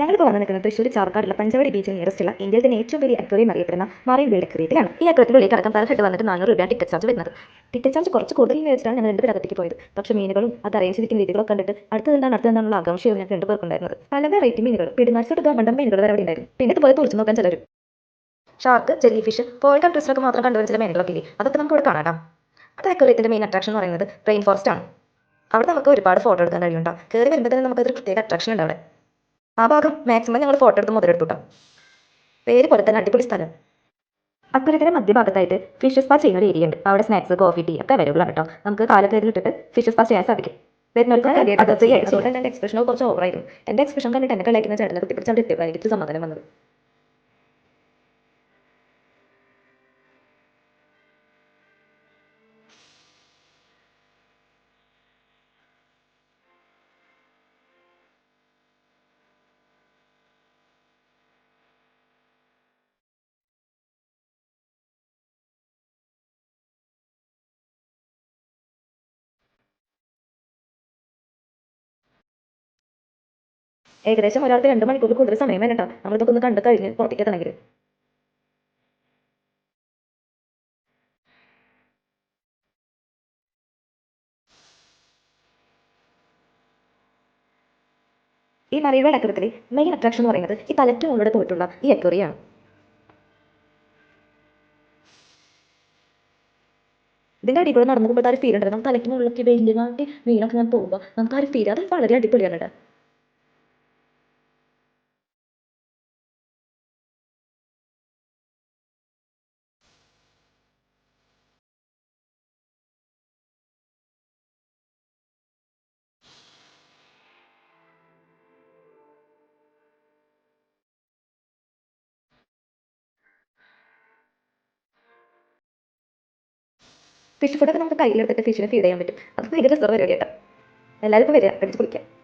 ഞങ്ങളിപ്പോൾ വന്ന് നിൽക്കുന്നത് തൃശ്ശൂർ ചാർക്കാടുള്ള പഞ്ചവടി ബീച്ച് നിയറസ്റ്റുള്ള ഇന്ത്യയിൽ തന്നെ ഏറ്റവും വലിയ അക്വേറിയം അറിയപ്പെടുന്ന മറൈൻ വേൾഡ് അക്വേറിയത്തിലാണ് ഈ അക്വേറിയത്തിലേക്ക് അടക്കം പെർ ഹെഡ് വന്നിട്ട് നാനൂറ് രൂപയാണ് ടിക്കറ്റ് ചാർജ് വരുന്നത്. ടിക്കറ്റ് ചാർജ് കുറച്ച് കൂടുതൽ വെച്ചിട്ടാണ് ഞങ്ങൾ രണ്ട് പേർ അകത്തേക്ക് പോയത്. പക്ഷേ മീനുകളും അത് അറേഞ്ച് ചെയ്തിരിക്കുന്ന രീതികളൊക്കെ കണ്ടിട്ട് അടുത്തതെന്താണ് അടുത്തതെന്നുള്ള ആകാംക്ഷയായിരുന്നു ഞങ്ങൾക്ക് രണ്ട് പേർക്കുണ്ടായിരുന്നത് പല വെറൈറ്റി മീനുകൾ പിടിമാർച്ചോട്ട് ഗവൺമെന്റ് മീനുകൾ വരെ അവിടെ ഉണ്ടായിരുന്നു പിന്നെ ഇതുപോലെ തുറച്ചു നോക്കാൻ ചിലരും. ഷാർക്ക് ജെല്ലി ഫിഷ് പോയി കൺട്രീസിലൊക്കെ മാത്രം കണ്ടുവരുന്ന ചില മീനുകളൊക്കെ ഇല്ലേ? അതൊക്കെ നമുക്ക് ഇവിടെ കാണാം അത് അക്വേറിയത്തിന്റെ മെയിൻ അട്രാക്ഷൻ എന്ന് പറയുന്നത് റെയിൻ ഫോറസ്റ്റ് ആണ്. അവിടെ നമുക്ക് ഒരുപാട് ഫോട്ടോ എടുക്കാൻ കഴിയുണ്ടാവും കയറി വരുമ്പോൾ തന്നെ നമുക്കതൊരു പ്രത്യേക അട്രാക്ഷൻ ഉണ്ട് അവിടെ. ആ ഭാഗം മാക്സിമം ഞങ്ങൾ ഫോട്ടോ എടുത്ത് മുതലെടുത്തു കേട്ടോ പേര് പോലെ തന്നെ അടിപൊളി സ്ഥലം. അക്വരത്തിന്റെ മധ്യഭാഗത്തായിട്ട് ഫിഷ് സ്പാ ചെയ്യുന്ന ഒരു ഏരിയ ഉണ്ട്. അവിടെ സ്നാക്സ് കോഫി ടീ ഒക്കെ അവൈലബിൾ ആണ് കേട്ടോ നമുക്ക് കാലത്തേരിൽ ഇട്ടിട്ട് ഫിഷ് സ്പാ ചെയ്യാൻ സാധിക്കും. വരുന്നവർക്ക് എക്സ്പ്രഷനോ കുറച്ച് ഓവറായിരുന്നു എന്റെ എക്സ്പ്രഷൻ കണ്ടിട്ട് എന്നെ കളിക്കുന്ന ചേട്ടനെ കുത്തിപ്പിടിച്ചാണ് എത്തിയപ്പോൾ എനിക്ക് സമാധാനം വന്നത്. ഏകദേശം ഒരാൾക്ക് രണ്ട് മണിക്കൂർ കൂടുതൽ സമയം വേണ്ട നമ്മളിതൊക്കെ ഒന്ന് കണ്ട് കഴിഞ്ഞ് പുറത്തേക്ക് എത്തണമെങ്കിൽ ഈ മറിയുടെ അക്രത്തിൽ മെയിൻ അട്രാക്ഷൻ എന്ന് പറയുന്നത് ഈ തലറ്റ് മുകളിലൂടെ പോയിട്ടുള്ള ഈ അക്വറിയാണ് ഇതിന്റെ അടിപൊളി നടന്നു പോകുമ്പോൾ ആ ഒരു ഫീൽ ഉണ്ട് നമുക്ക് തലയ്ക്ക് മുകളിലൊക്കെ വലിയ കാട്ടി ഞാൻ പോകുമ്പോൾ നമുക്ക് ആ ഒരു ഫീൽ അത് വളരെ അടിപൊളിയാണ് കേട്ടോ. ഫിഷ് ഫുഡൊക്കെ നമുക്ക് കയ്യിലെടുത്തിട്ട് ഫിഷിനെ ഫീഡ് ചെയ്യാൻ പറ്റും. അത് ഭയങ്കര രസമുള്ള പരിപാടി കേട്ടോ എല്ലാവരും ഇപ്പോൾ വരിക അടിച്ച് കുളിക്കാം